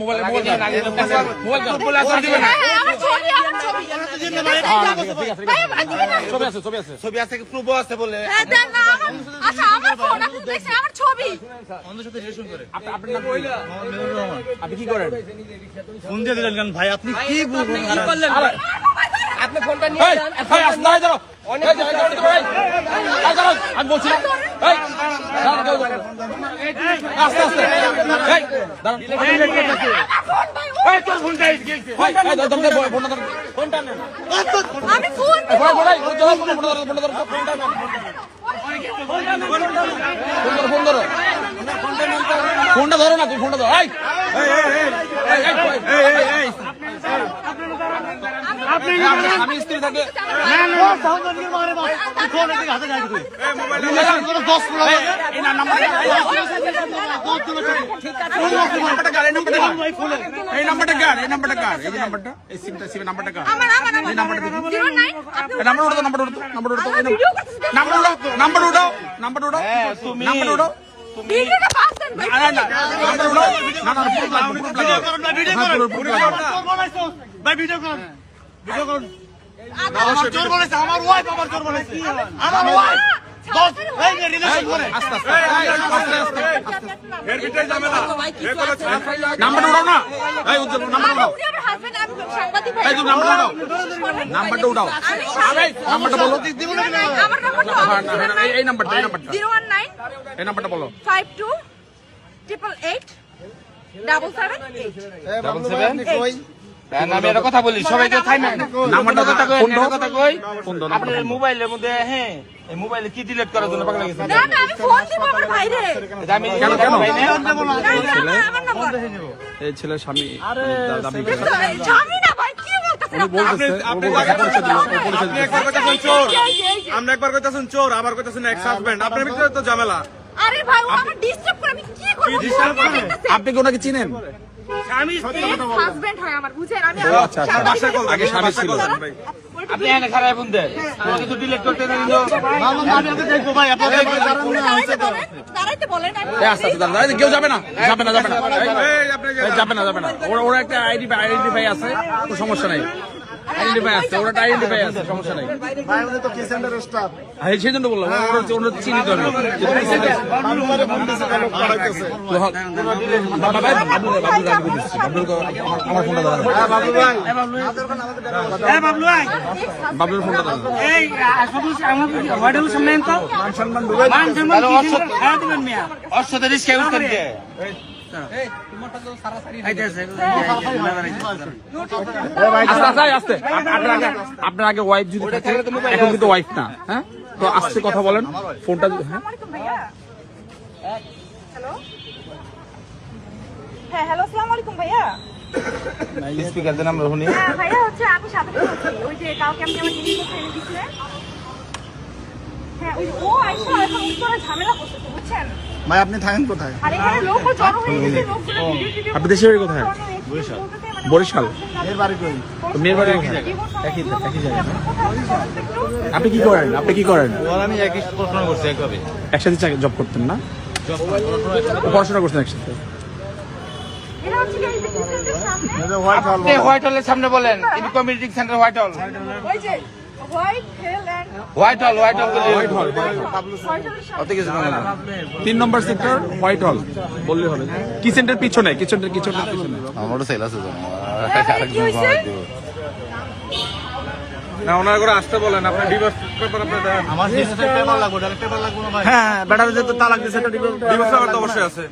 Mobile mobile mobile mobile আমার ছবি, আমার ছবি। ভাই, না। ছবি আছে ছবি আছে ছবি আছে। প্রুফও আছে বলে? হ্যাঁ, দেন না, আমার- আচ্ছা, আমার ফোন, আপনি দেখছেন, আমার ছবি। আপনি- আপনার নাম কি? আপনি কি করেন? ফোন দিয়ে দিলেন কেন ভাই? আপনি কি বলবেন আপনি ফোনটা নিয়ে যান। এই আসুন দাঁড়াও। দাঁড়াও, আমি বলছি না। আস্তে আস্তে ফোনটা ধর, নে। ধরো, ফোনটা ধরো, স্বামী স্ত্রী থাকে। এই নাম্বারটা কার? এই নাম্বারটা কার? এই নাম্বারটা এই সিমটা সিমের নাম্বারটা? কার? আমার, আমার, আমার। এই নাম্বারটা দেখি 09, আপনি এই নাম্বার উঠাও নাম্বার উঠাও নাম্বার উঠাও ভিডিও করতেছি, নাম্বার। উঠাও নাম্বার উঠাও নাম্বার উঠাও। নাম্বার উঠাও। ভিডিওটা পাস দেন, ভাই। না না না নাম্বার উঠাও। না না পুরো লাগবে পুরো লাগবে হ্যাঁ, পুরো পুরো লাগবে ভাই ভিডিও করুন ভিডিও করুন আমার চোর বলেছে আমার ওয়াইফ আমার চোর বলেছে আমার ওয়াইফ দোস্ত এই যে রিলেশন করে। আস্তে আস্তে এই, আস্তে আস্তে এর ভিতরে ঝামেলা। এ কোনো নাম্বার উঠাও না এই উজ্জ্বল নাম্বার উঠাও নাম্বারটা উঠাও। নাম্বারটা বলো। নাম্বারটা হ্যাঁ, না, হ্যাঁ, এই- এই নাম্বারটা এই নাম্বারটা। এই নাম্বারটা বলো। 52 triple eight double seven eight. Double seven. আমি একটা কথা বলি সবাই তো নাম্বারটা কথা কই কথা কই? আপনার মোবাইলের মধ্যে হ্যাঁ এই মোবাইলে কি ডিলিট করার জন্য পাগলা গেছে না না আমি ফোন দিব আমার ভাইরে। আমি কেন, কেন? ভাই না? না, না, আমার- আমার নাম্বার এই ছেলের স্বামী দাবি জানি না ভাই কি বলতেছেন উনি বলতেছে ও বলতেছে পরিচয় দিল ও পরিচয় আপনি একবার কইতাছেন চোর। আবার কইতাছেন এক্স হাজবেন্ড আপনার ভিতরে তো ঝামেলা। আরে ভাই ও ডিস্টার্ব করে আমি কি করব? আপনি কি ওনাকে চিনেন? হাজবেন্ড হয় আমার বুঝেন? আমি আচ্ছা, আচ্ছা। বাসায় কল আগে স্বামী ছিল। আপনি এনে খারাপ ফোন আমাকে তো ডিলিট করতে দেন তো দেখব ভাই আপনাদের দাঁড়াইতে বলেন দাঁড়াইতে বলেন আমি এই আস্তে আস্তে দাঁড়ান, দাঁড়ান, কেউ যাবে না যাবে না যাবে না। এই, এই আপনি এই, যাবে না যাবে না। ওরা ওরা একটা আইডি আইডেন্টিফাই আছে কোনো সমস্যা নাই। আইডেন্টিফাই আছে ওরা আইডেন্টিফাই আছে সমস্যা নাই। হ্যাঁ সেই জন্য বললাম ওরা ওরা ওরা চিনি তো আমি বাবা ভাই বাবলু বাবলু রাজি করতেছি বাবলুর ক- আমার- আমার ফোনটা দাঁড়ান এই বাবলু ভাই বাবলুর ফোনটা দাঁড়ান এই আসলে আমাকে হোটেল সামনে তো মান সম্মান মান সম্মান কি দিবেন? হ্যাঁ দিবেন মিয়া। ওর রিস্ক ইউজ করতে আপনার আগে ওয়াইফ যদি থাকে এখন কিন্তু ওয়াইফ না হ্যাঁ তো আস্তে কথা বলেন ফোনটা হ্যাঁ হ্যালো হ্যাঁ হ্যালো আসসালামু আলাইকুম ভাইয়া স্পিকার দেন আমরা শুনি হ্যাঁ ভাইয়া হচ্ছে আমি সাথে ওই যে কালকে আমি আমার জিনিস হ্যাঁ ওই ও আইসা এখন উত্তরে ঝামেলা করতেছে বুঝছেন ভাই আপনি থাকেন কোথায়? হয়ে আপনি দেশের বাড়ি কোথায়? বরিশাল। মেয়ের বাড়ি আপনি কি করেন? আপনি কি করেন? আমি একই প্রশ্ন করছি একভাবে। একসাথে জব করতেন না? পড়াশোনা করতেন একসাথে? হোয়াইট হলের সামনে বলেন in community centre white hall ওই যে white hall white hall white hall white hall white হেলের সামনে অত কিছু না তিন নম্বর সেক্টর হোয়াইট হল। বললে হবে কিচেনটার পিছনে কিচেনটার কিচেনটার পিছনে। আমারও সেল আছে তো না ওনার করে আসতে বলেন আপনার ডিভোর্স পেপার আপনার দেন। আমার সিস্টেম পেপার লাগবে ডাইরেক্ট পেপার লাগবে না ভাই। হ্যাঁ বেটার যেহেতু তালাক এটা ডিভোর্স পেপার তো অবশ্যই আছে।